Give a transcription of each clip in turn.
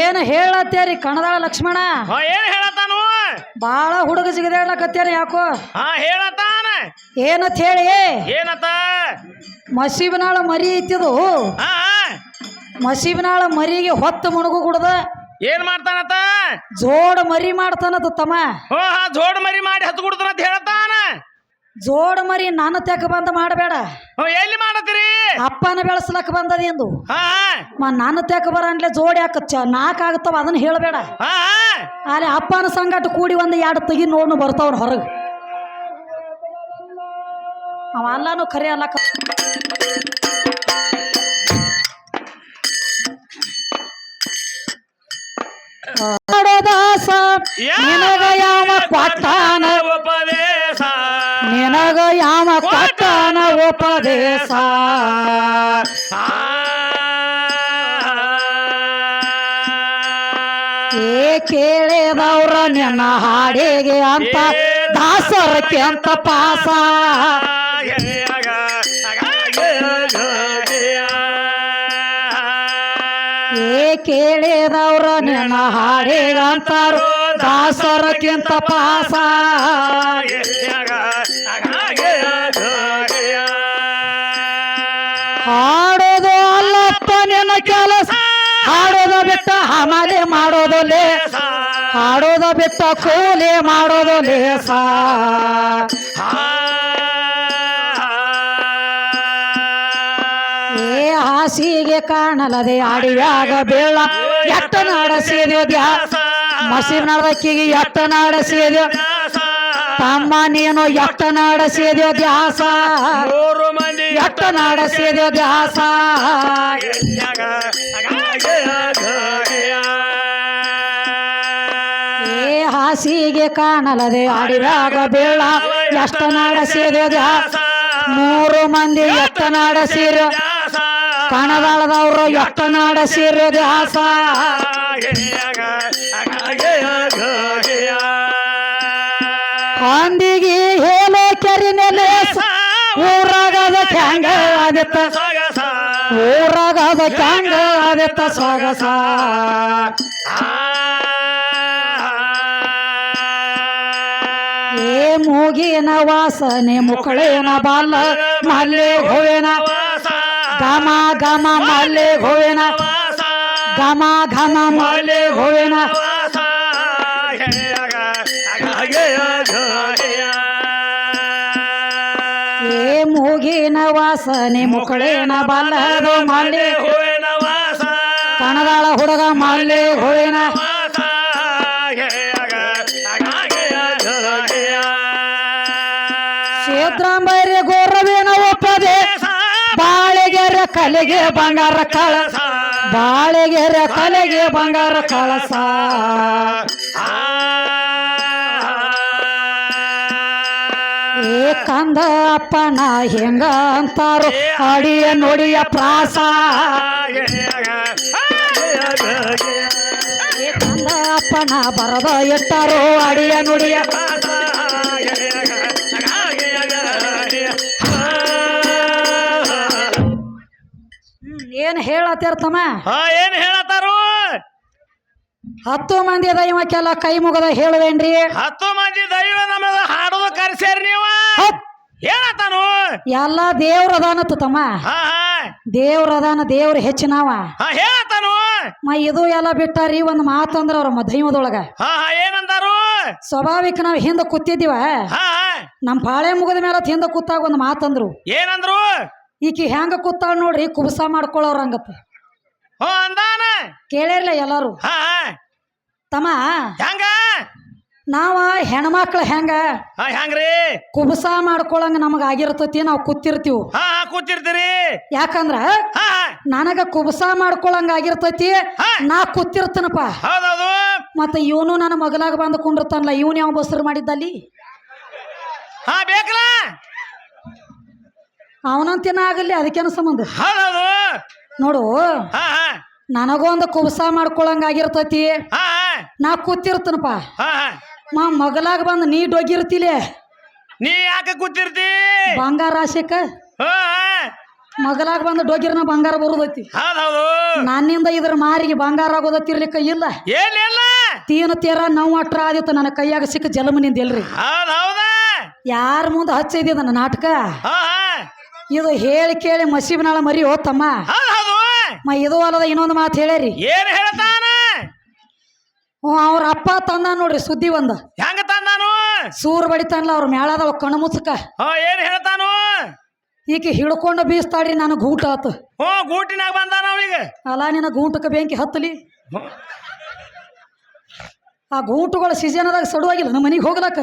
ಏನು ಹೇಳತ್ತೇರಿ ಕಣದಾಳ ಲಕ್ಷ್ಮಣ? ಏನ್ ಹೇಳತ್ತಾನು? ಬಾಳ ಹುಡುಗ ಜಿಗದಾಡ್ಲಕತ್ತೇರಿ ಯಾಕೋ? ಹಾ ಹೇಳತ್ತಾನ. ಏನತ್ ಹೇಳಿ? ಏನತ್ತ? ಮಸೀಬನಾಳ ಮರಿ ಇತ್ತಿದು. ಹಾ ಮಸೀಬನಾಳ ಮರಿಗೆ ಹೊತ್ತು ಮುಣಗು ಕುಡ್ದ. ಏನ್ ಮಾಡ್ತಾನತ್ತ? ಜೋಡ ಮರಿ ಮಾಡ್ತಾನದು ತಮ್ಮ. ಹೋ ಹಾ ಜೋಡ್ ಮರಿ ಮಾಡಿ ಹತ್ತು ಕುಡ್ತಾನಂತ ಹೇಳತ್ತಾನ. ಜೋಡ್ ಮರಿ ನಾನು ತೆಕ್ಕ ಬಂದ ಮಾಡಬೇಡ ಎಲ್ಲಿ ಮಾಡತ್ತೀರಿ ಅಪ್ಪನ ಬೆಳೆಸ್ಲಕ್ ಬಂದದಿಂದು ನಾನು ನನ್ನ ತೆಕ್ಕ ಬರನ್ಲೆ ಜೋಡಿ ಹಾಕತ್ ಚ ಆಗತ್ತವ ಅದನ್ನ ಹೇಳಬೇಡ ಅಲ್ಲಿ ಅಪ್ಪನ ಸಂಗಟ ಕೂಡಿ ಒಂದು ಎರಡು ತೆಗಿ ನೋಡ್ನು ಬರ್ತಾವನ್ ಹೊರಗೆ ಅವ ಅಲ್ಲನು ಖರೆ ಅಲ್ಲ ಕ- ಮಾಡೋದಾಸ ನಿನಗ ಯಾವ ಕೊಟ್ಟಾನ ನಿನಗ ಯಾಮ ಕೊಟ್ಟಾನ ಉಪದೇಶ. ಏ ಕೇಳಿದವ್ರ ನಿನ್ನ ಹಾಡಿಗೆ ಅಂತ, ದಾಸರಕ್ಕೆ ಅಂತ ಪಾಸ ಏ ಕೇಳಿದವ್ರ ನಿನ್ನ ಹಾಡಿಗಂತಾರು ದಾಸರಕ್ಕಿಂತ ಪಾಸ ಹಾಡೋದು ಬೆಟ್ಟ ಹಮಾಲೆ ಮಾಡೋದು ಲೇಸ. ಹಾಡೋದ ಬೆಟ್ಟ ಕೋಲೆ ಮಾಡೋದು ಲೇಸ. ಏ ಹಾಸಿಗೆ ಕಾಣಲದೆ ಆಡಿಯಾಗ ಬೇಳ ಎಟ್ಟ ನಡೆಸಿದ್ಯೋ ದ್ಯಾಸ ಮಸೀಬ್ ನಡದಕ್ಕಿಗೆ ಎಟ್ಟ ನಡೆಸಿದ್ಯೋ ತಮ್ಮ ನೀನು ನಾಡ ಸೇದೋ ದ್ಯಾಸ ಮೂರು ಮಂದಿ ನಾಡ ನಡೆಸಿದ್ಯೋ ದ್ಯಾಸ ಏ ಹಾಸಿಗೆ ಕಾಣಲದೆ ಆಡಿದಾಗ ಬೇಳ. ಎಷ್ಟ ನಡೆಸಿದ್ಯೋ ದ್ಯಾಸ ಮೂರು ಮಂದಿ ಎಟ್ಟ ನಡೆಸಿರೋ ಕಣದಾಳದವ್ರು ನಾಡ ಸೇರೋ ದ್ಯಾಸ ಕ್ಯಾಂಗ ಆದಿತ್ತ ಸೊಗಸ. ಏ ಮೂಗಿನ ವಾಸನೆ ಮುಕಳೇನ ಬಾಲ, ಮಲ್ಲೆ ಹೂವಿನ ಘಮ ಘಮ, ಮಲ್ಲೆ ಹೂವಿನ ಘಮ ಘಮ, ಮಲ್ಲೆ ಹೂವಿನ ವಾಸನೆ ಮುಕಳೇನ ಬಾಲದ ವಾಸ. ಕಣದಾಳ ಹುಡುಗ ಮಾಲೆ ಹೂವಿನ ಸಿದ್ರಾಂಬೈರಿ ಗೌರವೇನ ಒಪ್ಪದೆ. ಬಾಳೆಗೆರ ಕಲೆಗೆ ಬಂಗಾರ ಕಳಸ. ಬಾಳೆಗೆರ ಕಲೆಗೆ ಬಂಗಾರ ಕಳಸ. ಏ ಕಂದ ಅಪ್ಪನ ಹೆಂಗ ಅಂತಾರು? ಅಡಿಯ ನೋಡಿಯ ಪ್ರಾಸ. ಏ ಕಂದ ಅಪ್ಪನ ಬರದ ಇಟ್ಟರು ಅಡಿಯ ನುಡಿಯ ಏನ್ ಹೇಳತ್ತಿರ್ತಮ್ಮ ತಮ್ಮ? ಏನ್ ಹೇಳತ್ತಾರು? ಹತ್ತು ಮಂದಿ ದೈವಕ್ಕೆಲ್ಲ ಕೈ ಮುಗದ ಹೇಳುವೇನ್ರಿ? ಹತ್ತು ಮಂದಿ ದೈವ ನಮ್ಮದ ಹಾಡೋದು ಕರ್ಸ್ಯಾರಿ ನೀವು? ಹತ್ ಹೇಳತ್ತಾನು? ಎಲ್ಲ ದೇವ್ರ ಅದಾನತ್ತು ತಮ್ಮ. ದೇವ್ರ ಅದಾನ ದೇವ್ರ ಹೆಚ್ಚಿನವ. ಹಾ ಹೇಳತ್ತಾನು? ಮ ಇದು ಎಲ್ಲ ಬಿಟ್ಟಾರಿ ಒಂದು ಅಂದ್ರ ಅವ್ರ ಮಧ್ಯಮದೊಳಗ. ಸ್ವಾಭಾವಿಕ ನಾವ್ ಹಿಂದ ಕೂತಿದ್ದೀವ. ನಮ್ ಪಾಳೆ ಮುಗಿದ ಮೇಲೆ ಹಿಂದ ಕೂತಾಗ ಒಂದು ಮಾತಂದ್ರು ಏನಂದ್ರು? ಈಕಿ ಹೆಂಗ ಕೂತಾಳ ನೋಡ್ರಿ ಕುಬಸ ಮಾಡ್ಕೊಳ್ಳೋರ್ ಹಂಗತ್ತ ಹೋ ಅಂದಾನ? ಕೇಳಿರ್ಲ ಎಲ್ಲಾರು. ತಮ್ಮ. ಹೆಂಗ? ನಾವ ಹೆಣ್ಮಕ್ಳು ಹೆಂಗ? ಹಾ ಹೆಂಗ್ರಿ? ಕುಬಸ ಮಾಡ್ಕೊಳಂಗ ನಮಗ ಆಗಿರ್ತತಿ ನಾವು ಕೂತಿರ್ತೀವಿ. ಹಾ ಹಾ ಕೂತಿರ್ತೀರಿ. ಯಾಕಂದ್ರ ಹಾ ಹಾ. ನನಗ ಕುಬಸ ಮಾಡ್ಕೊಳಂಗ ಆಗಿರ್ತೈತಿ. ನಾ ಕೂತಿರ್ತನಪ್ಪ. ಹೌದೌದು. ಮತ್ತ ಇವನು ನನ್ನ ಮಗಲಾಗ ಬಂದು ಕುಂಡಿರ್ತಾನಲ್ಲ ಇವನ್ ಯಾವ ಬಸರು ಮಾಡಿದ್ದಲ್ಲಿ? ಹಾ ಬೇಕಲ್ಲ ಅವನಂತಿನ ಆಗಲಿ ಅದಕ್ಕೇನು ಸಂಬಂಧ? ಹೌದೌದು. ನೋಡು ಹಾ ಹಾ. ನನಗೊಂದು ಕುಬಸ ಮಾಡ್ಕೊಳಂಗ ಆಗಿರ್ತೈತಿ ಹಾ. ನಾ ಕೂತಿರ್ತನಪ್ಪ. ಹಾ ಹಾ. ಮಾ ಮಗಲಾಗ ಬಂದು ನೀ ಡೊಗಿರ್ತಿಲೆ? ನೀ ಯಾಕೆ ಕೂತಿರ್ತಿ? ಬಂಗಾರ ಆಶೆಕ ಹಾ ಮಗಲಾಗ ಬಂದ ಡೋಗಿರ್ನ ಬಂಗಾರ ಬರುದೈತಿ. ನನ್ನಿಂದ ಇದ್ರ ಮಾರಿಗೆ ಬಂಗಾರ ಆಗೋದತ್ತಿರ್ಲಿಕ್ಕ ಇಲ್ಲ. ಏನಿಲ್ಲ ತೀನ ತೀರ ನೋವು ಅಟ್ರ ಆದಿತ್ತು ನನ್ನ ಕೈಯಾಗ ಸಿಕ್ಕ ಜಲಮನಿಂದ ನಿಂದಿಲ್ರಿ ಯಾರ ಮುಂದೆ ಹಚ್ಚಿದ್ಯ ನನ್ನ ನಾಟಕ? ಹಾ ಇದು ಹೇಳಿ ಕೇಳಿ ಮಸೀಬ್ನಾಳ ಮರಿ ಹೋತಮ್ಮ. ಮ ಇದು ಅಲ್ಲದ ಇನ್ನೊಂದು ಮಾತು ಹೇಳ್ಯಾರಿ. ಏನ್ ಹ್ಞೂ ಅವ್ರ ಅಪ್ಪ ತಂದ ನೋಡ್ರಿ ಸುದ್ದಿ ಒಂದ. ಹೆಂಗ ತಂದಾನು? ಸೂರ್ ಬಡಿತಾನಲ್ಲ ಅವ್ರ ಮೇಳದವ ಕಣ ಮುಚ್ಚಕ ಹಾ ಏನ್ ಹೇಳ್ತಾನು? ಈಕೆ ಹಿಡ್ಕೊಂಡು ಬೀಸ್ತಾಡ್ರಿ ನಾನು ಗೂಟ ಆತು. ಹೋ ಗೂಟಿನಾಗ ಬಂದಾನ ಅವನಿಗೆ? ಅಲ್ಲ ನಿನ್ನ ಗೂಟಕ್ಕೆ ಬೆಂಕಿ ಹತ್ತಲಿ? ಆ ಗೂಟುಗಳು ಸೀಸನ್ದಾಗ ಸಡುವಾಗಿಲ್ಲ ನಮ್ಮ ಮನೆಗೆ ಹೋಗ್ಲಕ್ಕ.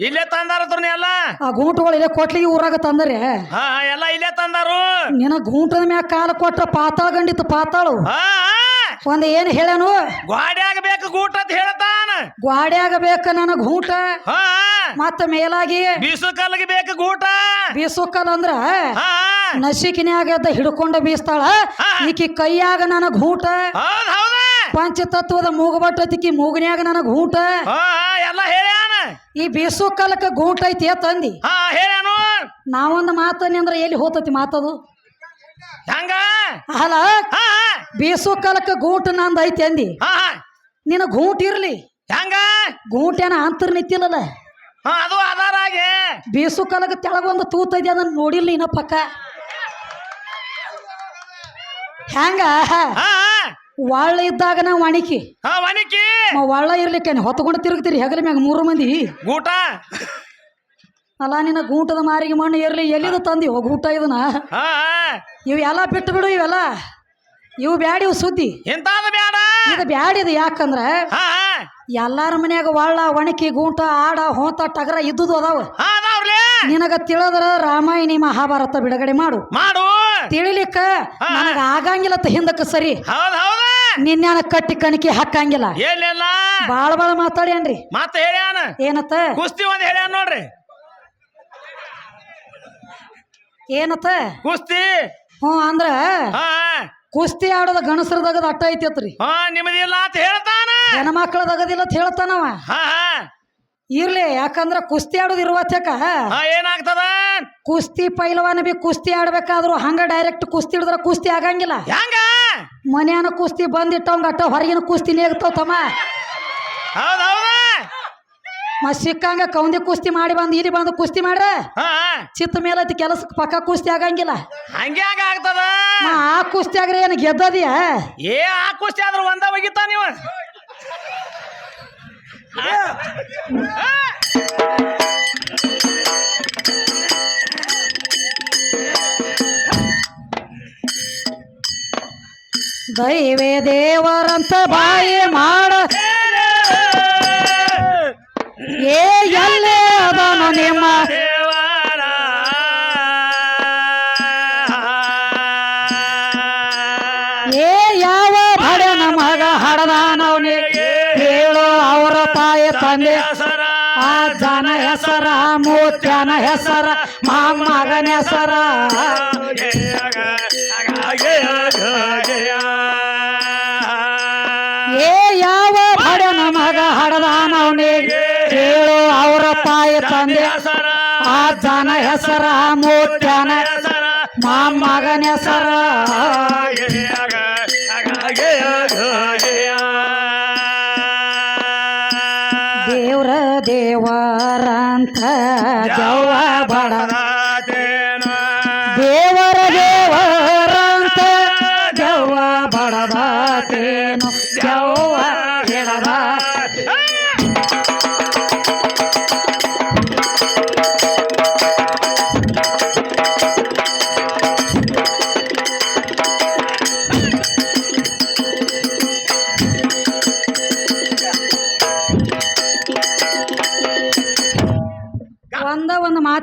ಇಲ್ಲೇ ತಂದಾರ ಎಲ್ಲ? ಆ ಗೂಟುಗಳು ಇಲ್ಲೇ ಕೊಟ್ಲಿಗೆ ಊರಾಗ ತಂದರೆ. ಹಾ ಹಾ, ಎಲ್ಲ ಇಲ್ಲೇ ತಂದಾರು? ನಿನ್ನ ಗೂಟದ ಮ್ಯಾಗ ಕಾಲ ಕೊಟ್ರ ಪಾತಾಳ ಗಂಡಿತ್ತು ಪಾತಾಳು. ಹಾ ಹಾ. ಒಂದ್ ಏನ್ ಹೇಳನು ಗ್ವಾಡ್ಯಾಗ ಬೇಕು ಗೂಟ ಅಂತ ಹೇಳ್ತಾನ. ಗ್ವಾಡ್ಯಾಗ ಬೇಕ ನನಗ ಊಟ ಹಾ. ಮತ್ತ ಮೇಲಾಗಿ ಬೀಸುಕಲ್ಗೆ ಬೇಕು ಗೂಟ. ಬೀಸುಕಲ್ ಅಂದ್ರ ನಸಿಕಿನ್ಯಾಗ ಹಿಡ್ಕೊಂಡ ಬೀಸ್ತಾಳ. ಈಕಿ ಕೈಯಾಗ ನನಗ ಊಟ ಪಂಚತತ್ವದ ಮೂಗಬಟ್ಟತಿಕಿ ಮೂಗನ್ಯಾಗ ನನಗ್ ಊಟ ಎಲ್ಲ ಹೇಳ್ಯಾನ. ಈ ಬೀಸು ಗೂಟ ಐತಿ ತಂದಿ? ಹೇಳ್ಯಾನು ನಾವೊಂದು ಮಾತನ್ನ ಅಂದ್ರೆ ಎಲ್ಲಿ ಹೋತತಿ ಮಾತದು? ಹಂಗ? ಅಲ್ಲ ಬೀಸು ಕಾಲಕ್ಕ ಗೂಟ ನಂದು ಐತಿ ಅಂದಿ? ನಿನ್ನ ಗೂಟ ಇರ್ಲಿ. ಹೆಂಗ? ಗೂಟೇನ ಅಂತರ್ ನಿಂತಿಲ್ಲಲ್ಲ. ಹಾ ಅದು ಆಧಾರ ಆಗಿ. ಬೇಸು ಕಾಲಕ್ಕೆ ತೆಳಗೊಂದು ತೂತ ಇದೆ ಅದನ್ನ ನೋಡಿಲ್ಲ ಇನ್ನ ಪಕ್ಕ. ಹೆಂಗ? ಹಾ ಒಳ್ಳ ಇದ್ದಾಗ ನಾ ವಾಣಿಕಿ. ಹಾ ವನಿಕಿ ಮ ಒಳ್ಳ ಇರ್ಲಿಕ್ಕೆ ಹೊತ್ಕೊಂಡು ತಿರುಗ್ತೀರಿ ಹೆಗಲ ಮ್ಯಾಗ ಮೂರು ಮಂದಿ? ಗೂಟ? ಅಲ್ಲ ನಿನ್ನ ಗೂಟದ ಮಾರಿಗೆ ಮಣ್ಣು ಇರ್ಲಿ ಎಲ್ಲಿದು ತಂದಿ? ಗೂಟ ಇದನ್ನ. ಹಾ ಹಾ. ಇವು ಬಿಟ್ಟು ಬಿಡು ಇವೆಲ್ಲ. ಇವು ಬ್ಯಾಡ ಇವು ಸುದ್ದಿ. ಎಂತಾದ ಬ್ಯಾಡ? ಇದು ಬ್ಯಾಡಿದು ಯಾಕಂದ್ರ ಹಾ ಎಲ್ಲಾರ ಮನ್ಯಾಗ ಒಳ್ಳ ಒಣಕಿ ಗೂಂಟ ಆಡ ಹೋತ ಟಗರ ಇದ್ದುದು ಅದಾವ. ಹಾ ಅದಾವ್ರಲೇ. ನಿನಗ ತಿಳಿದ್ರ ರಾಮಾಯಣಿ ಮಹಾಭಾರತ ಬಿಡುಗಡೆ ಮಾಡು. ಮಾಡು. ತಿಳಿಲಿಕ್ಕ ನನಗ ಆಗಂಗಿಲ್ಲ ಹಿಂದಕ್ಕೆ ಸರಿ. ಹೌದ್ ಹೌದ. ನಿನ್ಯಾನ ಕಟ್ಟಿ ಕಣಕಿ ಹಾಕಂಗಿಲ್ಲ. ಏನಿಲ್ಲ. ಬಾಳ ಬಾಳ ಮಾತಾಡ್ಯಾನ್ರಿ. ಮತ್ತೆ ಹೇಳ್ಯಾನ. ಏನತ್ತ? ಕುಸ್ತಿ ಒಂದ್ ಹೇಳ್ಯಾನ ನೋಡ್ರಿ. ಏನತ್ತ? ಕುಸ್ತಿ. ಹ್ಞೂ ಅಂದ್ರ ಹಾ. ಕುಸ್ತಿ ಆಡೋದ ಗಣಸರದಾಗದ ಅಟ್ಟ ಐತತ್ರಿ. ಹಾ ನಿಮ್ಮದಿಲ್ಲ ಅಂತ ಹೇಳ್ತಾನ? ಹೆಣ್ಮಕ್ಳದಾಗದಿಲ್ಲ ಅಂತ ಹೇಳ್ತಾನವ. ಹಾ ಇರ್ಲಿ ಯಾಕಂದ್ರ ಕುಸ್ತಿ ಆಡೋದು ಇರುವತ್ತಕ ಹಾ ಏನಾಗ್ತದ? ಕುಸ್ತಿ ಪೈಲವಾನ ಬಿ ಕುಸ್ತಿ ಆಡ್ಬೇಕಾದ್ರು ಹಂಗ ಡೈರೆಕ್ಟ್ ಕುಸ್ತಿ ಹಿಡಿದ್ರ ಕುಸ್ತಿ ಆಗಂಗಿಲ್ಲ. ಹೆಂಗ? ಮನ್ಯಾನ ಕುಸ್ತಿ ಬಂದಿಟ್ಟವಂಗ ಅಟ್ಟ ಹೊರಗಿನ ಕುಸ್ತಿ ನೇಗ್ತಾವ ತಮ್ಮ ಹೌದ್ ಹೌದ. ಮ ಸಿಕ್ಕಂಗ ಕೌಂದಿ ಕುಸ್ತಿ ಮಾಡಿ ಬಂದು ಇಲ್ಲಿ ಬಂದು ಕುಸ್ತಿ ಮಾಡ್ರೆ? ಹಾ ಮೇಲೆ ಚಿತ್ತ ಮೇಲೈತಿ ಕೆಲಸಕ್ಕೆ ಪಕ್ಕ ಕುಸ್ತಿ ಆಗಂಗಿಲ್ಲ. ಹಂಗೆ ಹಂಗ ಆಗ್ತದ? ಆ ಕುಸ್ತಿ ಆಗ್ರೆ ಏನು ಗೆದ್ದದಿಯ? ಏ ಆ ಕುಸ್ತಿ ಆದ್ರೆ ಒಂದ ಒಗಿತಾ ನೀವು? ದೈವೇ ದೇವರಂತ ಬಾಯಿ ಮಾಡ. ಏ ಎಲ್ಲೇ ಅದನು ನಿಮ್ಮ ತಂದೆ ಹೆಸರ ಆ ಜನ ಹೆಸರ ಮೂತ್ಯನ ಹೆಸರ ಮಾಮಗನ ಹೆಸರ. ಏ ಯಾವ ಬಡ ಮಗ ಹಡದಾನವನಿಗೆ ಹೇಳು ಅವರ ತಾಯಿ ತಂದೆ ಆ ಜನ ಹೆಸರ ಮೂತ್ಯನ ಮೊಮ್ಮಗನ ಹೆಸರ ದೇವರಂತ ಜವ ಬಡ ದೇವರ ದೇವರಂತ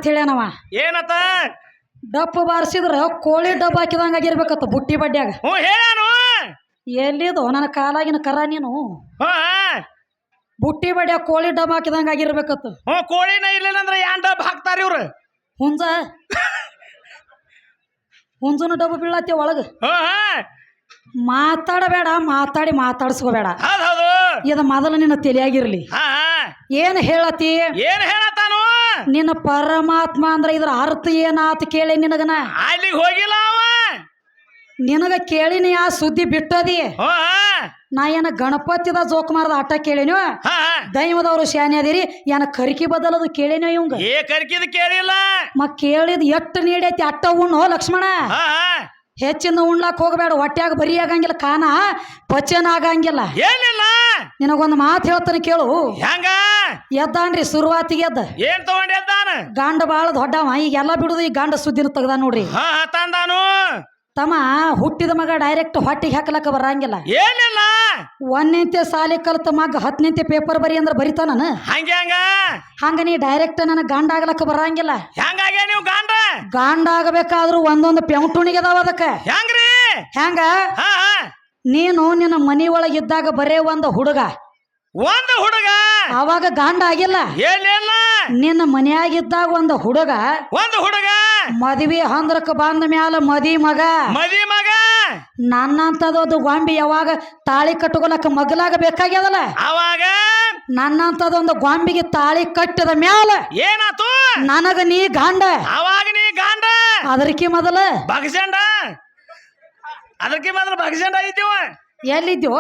ಹೇಳ್ಯಾನವ ಏನತ? ಡಪ್ಪ ಬಾರಿಸಿದ್ರ ಕೋಳಿ ಡಬ್ಬ ಹಾಕಿದಂಗ ಆಗಿರ್ಬೇಕತ್ತ ಬುಟ್ಟಿ ಬಡ್ಡ್ಯಾಗ ಹ್ಞೂ ಎಲ್ಲಿದು? ನನ್ನ ಕಾಲಾಗಿನ ಕರ ನೀನು. ಬುಟ್ಟಿ ಬಡ್ಯಾಗ ಕೋಳಿ ಡಬ್ಬ ಹಾಕಿದಂಗ ಆಗಿರ್ಬೇಕತ್ತ. ಹ್ಞೂ ಕೋಳಿನ ಇರ್ಲಿಲ್ಲ ಅಂದ್ರೆ ಏನ್ ಡಬ್ ಹಾಕ್ತಾರ ಇವ್ರು? ಹುಂಜ. ಹುಂಜನ ಡಬ್ಬ ಬೀಳತ್ತೆ ಒಳಗ. ಹ್ಞೂ ಮಾತಾಡಬೇಡ ಮಾತಾಡಿ ಮಾತಾಡ್ಸ್ಕೋಬೇಡ. ಹೌದು ಹೌದು. ಇದು ಮೊದಲು ನಿನ್ನ ತಲೆಯಾಗಿರ್ಲಿ. ಹಾ ಹಾ. ಏನ್ ಹೇಳತಿ ಏನ್ ಹೇಳತ್ತಾನು ನಿನ್ನ ಪರಮಾತ್ಮ ಅಂದ್ರೆ ಇದ್ರ ಅರ್ಥ ಏನಾತ ಕೇಳಿ ನಿನಗನ? ಅಲ್ಲಿ ಹೋಗಿಲ್ಲ ಅವ. ನಿನಗ ಕೇಳಿನಿ ಆ ಸುದ್ದಿ ಬಿಟ್ಟದಿ. ಹೋ ನಾ ಏನ ಗಣಪತಿದ ಜೋಕ್ ಮಾರದ ಆಟ ಕೇಳಿನೋ. ದೈವದವ್ರು ಶಾನೆ ಅದಿರಿ ಏನ ಕರಿಕಿ ಬದಲದು ಕೇಳಿನೋ ಇವಂಗ? ಏ ಕರ್ಕಿದ್ ಕೇಳಿಲ್ಲ. ಮ ಕೇಳಿದ್ ಎಟ್ಟು ನೀಡೈತಿ ಅಟ್ಟ ಉಣ್ಣು ಲಕ್ಷ್ಮಣ. ಹೆಚ್ಚಿನ ಉಣ್ಲಾಕ್ ಹೋಗಬೇಡ ಹೊಟ್ಯಾಗ ಬರಿ ಆಗಂಗಿಲ್ಲ ಕಾನ ಪಚನ ಆಗಂಗಿಲ್ಲ. ಏನಿಲ್ಲ? ನಿನಗೊಂದು ಮಾತು ಹೇಳ್ತಾನೆ ಕೇಳು. ಹೆಂಗ? ಎದ್ದಾನ್ರಿ ಶುರುವಾತಿಗೆ ಎದ್ದ. ಏನ್ ತಗೊಂಡ್ ಎದ್ದಾನ? ಗಂಡ ಬಾಳ ದೊಡ್ಡವ ಈಗ ಎಲ್ಲ ಬಿಡುದು ಈ ಗಂಡ ಸುದ್ದಿನ ತೆಗ್ದ ನೋಡ್ರಿ. ಹಾ ಹಾ, ತಂದಾನು. ತಮ್ಮ ಹುಟ್ಟಿದ ಮಗ ಡೈರೆಕ್ಟ್ ಹೊಟ್ಟಿಗೆ ಹಾಕಲಕ್ಕ ಬರಂಗಿಲ್ಲ. ಏನಿಲ್ಲ? ಒಂದನಿಂತೆ ಸಾಲಿ ಕಲ್ತ ಮಗ ಹತ್ತನಿಂತೆ ಪೇಪರ್ ಬರಿ ಅಂದ್ರೆ ಬರಿತಾನ ಹಂಗೆ ಹಂಗ? ಹಂಗ ನೀ ಡೈರೆಕ್ಟ್ ನನ್ನ ಗಂಡ ಆಗ್ಲಕ್ಕ ಬರಂಗಿಲ್ಲ. ಹೆಂಗಾಗೆ ನೀವು ಗಾಂಡ? ಗಂಡ ಆಗಬೇಕಾದ್ರೂ ಒಂದೊಂದು ಪೆಂಟುಣಿಗೆ ಅದಾವ ಅದಕ್ಕೆ. ಹೆಂಗ್ರಿ? ಹೆಂಗ? ನೀನು ನಿನ್ನ ಮನಿ ಒಳಗೆ ಇದ್ದಾಗ ಬರೇ ಒಂದು ಹುಡುಗ. ಒಂದು ಹುಡುಗ? ಅವಾಗ ಗಾಂಡ ಆಗಿಲ್ಲ. ಏನಿಲ್ಲ? ನಿನ್ನ ಮನೆಯಾಗಿದ್ದಾಗ ಒಂದು ಹುಡುಗ. ಒಂದು ಹುಡುಗ? ಮದ್ವಿ ಹಂದ್ರಕ್ಕೆ ಬಂದ ಮ್ಯಾಲ ಮದಿ ಮಗ. ಮದಿ ಮಗ? ನನ್ನಂತದೊಂದು ಗೊಂಬಿ ಯಾವಾಗ ತಾಳಿ ಕಟ್ಕೊಳಕ ಮಗಲಾಗ ಬೇಕಾಗ್ಯದಲ್ಲ ಅವಾಗ? ನನ್ನಂತದೊಂದು ಗೊಂಬಿಗೆ ತಾಳಿ ಕಟ್ಟಿದ ಮ್ಯಾಲ ಏನಾತು? ನನಗ ನೀ ಗಂಡ. ಅವಾಗ ನೀ ಗಂಡ? ಅದಕ್ಕೆ ಮೊದಲ ಬಗಸಂಡ ಅದಕ್ಕೆ ಮೊದಲು ಬಗಸಂಡ ಐತಿವ ಎಲ್ಲಿದ್ಯೋ.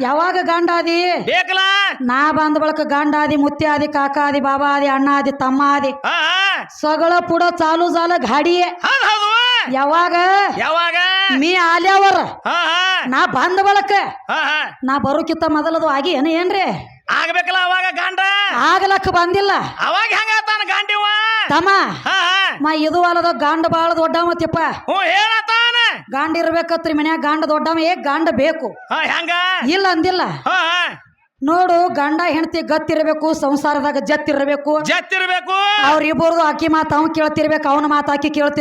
ಯಾವಾಗ ಗಂಡ ಆದಿ ಬೇಕಲ್ಲ. ನಾ ಬಂದ ಬಳಕ ಗಾಂಡಾದಿ ಮುತ್ತಿಯಾದಿ ಕಾಕಾದಿ ಆದಿ ಅಣ್ಣಾದಿ ತಮ್ಮಾದಿ. ಬಾಬಾ ಆದಿ ಅಣ್ಣ ಆದಿ ತಮ್ಮ ಆದಿ ಹಾ ಹಾ. ಸಗಳ ಪುಡ ಚಾಲು ಜಾಲ ಗಾಡಿ ಯಾವಾಗ? ಯಾವಾಗ? ಮೀ ಆಲ್ಯಾವರ ನಾ ಬಂದ ಬಳಕ. ನಾ ಬರೋಕಿತ್ತ ಮೊದಲದು ಆಗಿ ಏನ ಏನ್ರಿ? ಆಗ್ಬೇಕಲ್ಲ ಅವಾಗ ಗಾಂಡ? ಆಗಲಕ್ಕ ಬಂದಿಲ್ಲ. ಅವಾಗ ಹೆಂಗಾತಾನ ಗಾಂಡಿವ ತಮ್ಮ ಮಾ ಇದು ಅಲ್ಲದ ಗಾಂಡ ಬಾಳ ದೊಡ್ಡ ಮತ್ತಿಪ್ಪ. ಹ್ಞೂ ಹೇಳತಾನ ಗಾಂಡ ಇರ್ಬೇಕತ್ರಿ ಮನ್ಯಾಗ ಗಾಂಡ ದೊಡ್ಡವ ಏ ಗಾಂಡ ಬೇಕು. ಹಾ ಹೆಂಗ? ಇಲ್ಲ ಅಂದಿಲ್ಲ. ಹಾ ಹಾ. ನೋಡು ಗಂಡ ಹೆಂಡತಿ ಗತ್ತಿರಬೇಕು ಸಂಸಾರದಾಗ ಜತ್ತಿರಬೇಕು. ಜತ್ತಿರ್ಬೇಕು. ಅವ್ರಿಬ್ಬರದು ಅಕ್ಕಿ ಮಾತು ಅವ್ನು ಕೇಳ್ತಿರ್ಬೇಕು ಅವನ ಮಾತು ಆಕಿ ಕೇಳ್ತಿರ್